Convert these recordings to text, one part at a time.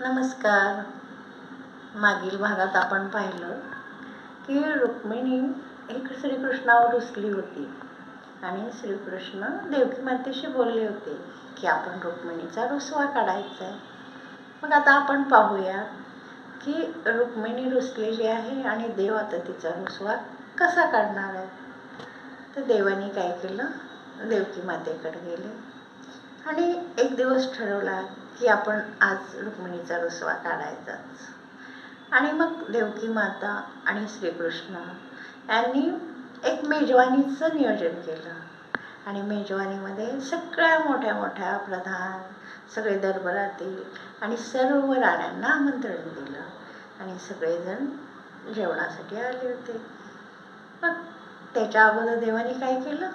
नमस्कार. मागील भागात आपण पाहिलं की रुक्मिणी एक श्रीकृष्णावर रुसली होती आणि श्रीकृष्ण देवकी मातेशी बोलले होते की आपण रुक्मिणीचा रुसवा काढायचा आहे मग आता आपण पाहूया की रुक्मिणी रुसलेली आहे आणि देव आता तिचा रुसवा कसा काढणार आहे? तर देवाने काय केलं? देवकी मातेकडे गेले. आणि एक दिवस ठरवला की आपण आज रुक्मिणीचा रुसवा काढायचाच. आणि मग देवकी माता आणि श्रीकृष्ण यांनी एक मेजवानीचं नियोजन केलं. आणि मेजवानीमध्ये सगळ्या मोठ्या मोठ्या प्रधान सगळे दरबारातील आणि सर्व राण्यांना आमंत्रण दिलं. आणि सगळेजण जेवणासाठी आले होते. मग त्याच्या अगोदर देवाने काय केलं?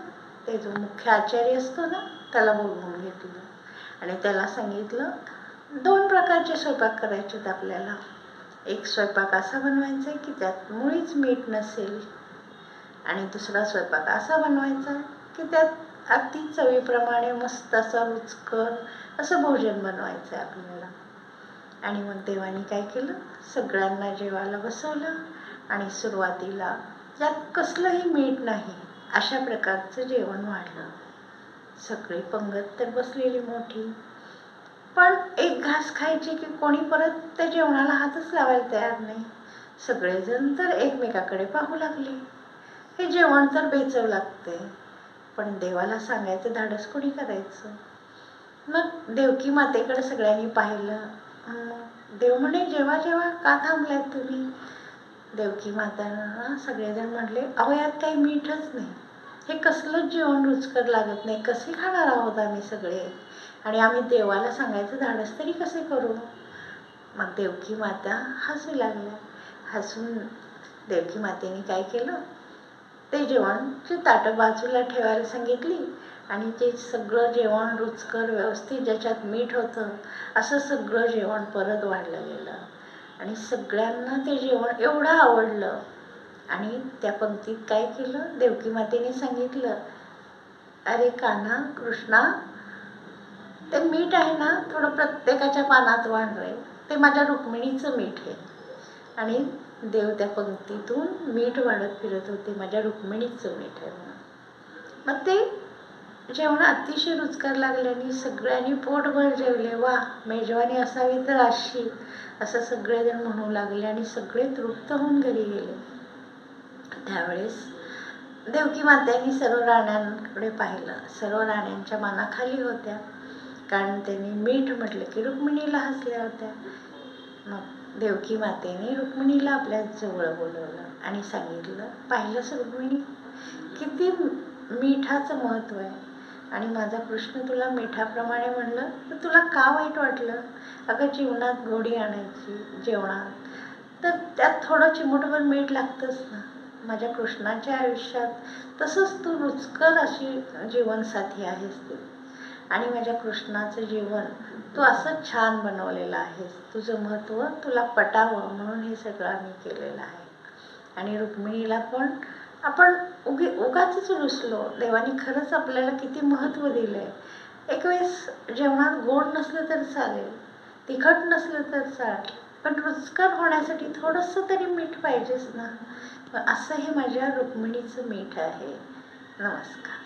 ते जो मुख्य आचार्य असतो ना त्याला बोलवून घेतलं. आणि त्याला सांगितलं दोन प्रकारचे स्वयंपाक करायचे आहेत आपल्याला. एक स्वयंपाक असा बनवायचा आहे की त्यात मुळीच मीठ नसेल. आणि दुसरा स्वयंपाक असा बनवायचा की त्यात अगदी चवीप्रमाणे मस्त असा रुचकर असं भोजन बनवायचं आहे आपल्याला. आणि मग देवानी काय केलं? सगळ्यांना जेवायला बसवलं आणि सुरुवातीला त्यात कसलंही मीठ नाही अशा प्रकारचं जेवण वाढलं. सगळी पंगत तर बसलेली मोठी. पण एक घास खायची की कोणी परत त्या जेवणाला हातच लावायला तयार नाही. सगळेजण तर एकमेकाकडे पाहू लागले. हे जेवण तर बेचव लागते. पण देवाला सांगायचं धाडस कोणी करायचं? मग देवकी मातेकडे सगळ्यांनी पाहिलं. देव म्हणे जेव्हा जेव्हा का थांबलाय तुम्ही? देवकी माता सगळेजण म्हटले अहो यात काही मीठच नाही. हे कसलंच जेवण रुचकर लागत नाही? कसे खाणार आहोत आम्ही सगळे? आणि आम्ही देवाला सांगायचं धाडस तरी कसे करू? मग देवकी माता हसू लागल्या. हसून देवकी मातेने काय केलं? ते जेवणची ताटं बाजूला ठेवायला सांगितली आणि ते सगळं जेवण रुचकर व्यवस्थित ज्याच्यात मीठ होतं असं सगळं जेवण परत वाढलं गेलं. आणि सगळ्यांना ते जेवण एवढं आवडलं. आणि त्या पंक्तीत काय केलं? देवकी मातेने सांगितलं अरे कान्हा कृष्णा ते मीठ आहे ना थोडं प्रत्येकाच्या पानात वाढलंय. ते माझ्या रुक्मिणीचं मीठ आहे. आणि देव त्या पंक्तीतून मीठ वाढत फिरत होते माझ्या रुक्मिणीचं मीठ आहे म्हणून. मग ते जेवण अतिशय रुचकर लागल्याने सगळ्यांनी पोटभर जेवले वा मेजवानी असावी तर अशी असं सगळेजण म्हणू लागले आणि सगळे तृप्त होऊन घरी गेले. त्यावेळेस देवकी मात्यांनी सर्व राण्यांकडे पाहिलं. सर्व राण्यांच्या मानाखाली होत्या. कारण त्यांनी मीठ म्हटलं की रुक्मिणीला हसल्या होत्या. मग देवकी मातेने रुक्मिणीला आपल्या जवळ बोलवलं आणि सांगितलं पाहिलंच रुक्मिणी? किती मिठाचं महत्त्व आहे. आणि माझा कृष्ण तुला मिठाप्रमाणे म्हणलं तर तुला का वाईट वाटलं? अगं जीवनात गोडी आणायची जेवणात तर त्यात थोडं चिमूटभर मीठ लागतंच ना. माझ्या कृष्णाच्या आयुष्यात तसंच तू रुचकर अशी जीवनसाथी आहेस तू. आणि माझ्या कृष्णाचं जीवन तू असं छान बनवलेलं आहेस. तुझं महत्त्व तुला पटावं म्हणून हे सगळं आम्ही केलेलं आहे. आणि रुक्मिणीला पण आपण उगी उगाच रुसलो. देवाने खरंच आपल्याला किती महत्त्व दिलं आहे एक वेळेस जेवणात गोड नसलं तर चालेल तिखट नसलं तर चालेल पण रुचकर होण्यासाठी थोडंसं तरी मीठ पाहिजेच ना. असं हे माझ्या रुक्मिणीचं मीठ आहे. नमस्कार.